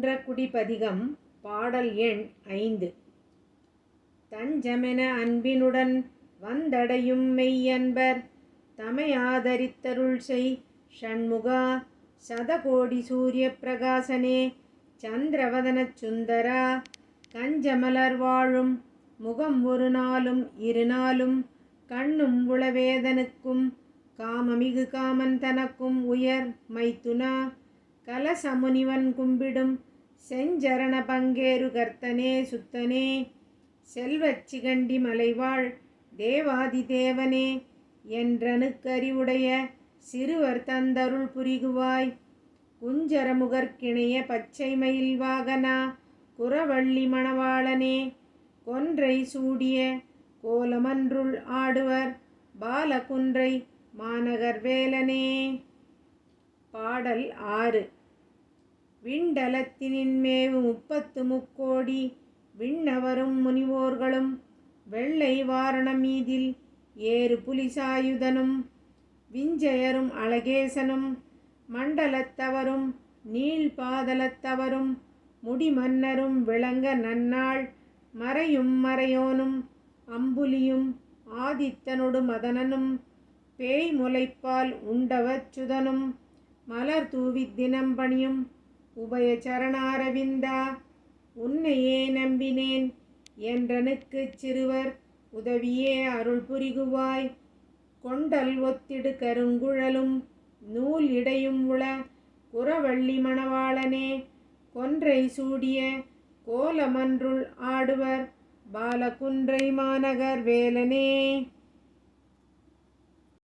குடிபதிகம் பாடல் எண் ஐந்து. தஞ்சமென அன்பினுடன் வந்தடையும் மெய்யன்பர் தமையாதரித்தருள் செய் ஷண்முகா சதகோடி சூரிய பிரகாசனே சந்திரவதன சுந்தரா. கஞ்சமலர் வாழும் முகம் ஒரு நாளும் இரு நாளும் கண்ணும் உளவேதனுக்கும் காமமிகு காமன் தனக்கும் உயர் மைத்துனா. கலசமுனிவன் கும்பிடும் செஞ்சரண பங்கேறு கர்த்தனே சுத்தனே. செல்வச் சிகண்டி மலைவாழ் தேவாதி தேவனே என்றனுக்கறிவுடைய சிறுவர் தந்தருள் புரிகுவாய். குஞ்சரமுகர்க்கிணைய பச்சை மயில் வாகனா குறவள்ளி மணவாளனே. கொன்றை சூடிய கோலமன்றுள் ஆடுவர் பாலகுன்றை மாநகர் வேலனே. பாடல் ஆறு. விண்டலத்தினின்மேவு முப்பத்து முக்கோடி. விண்ணவரும் முனிவோர்களும் வெள்ளை வாரணம் மீதில் ஏறு புலிசாயுதனும் விஞ்சயரும் அழகேசனும் மண்டலத்தவரும் நீள்பாதலத்தவரும் முடிமன்னரும் விளங்க நன்னாள் மறையும் மறையோனும் அம்புலியும் ஆதித்தனொடு மதனனும் பேய் முளைப்பால் உண்டவச்சுதனும் மலர் தூவி தினம்பணியும் பணியும் உபய சரணாரவிந்தா உன்னையே நம்பினேன். என்றனுக்குச் சிறுவர் உதவியே அருள் புரிகுவாய். கொண்டல் ஒத்திடு கருங்குழலும் நூல் இடையும் உள குறவள்ளி மணவாளனே. கொன்றை சூடிய கோலமன்றுள் ஆடுவர் பாலகுன்றை மாநகர் வேலனே.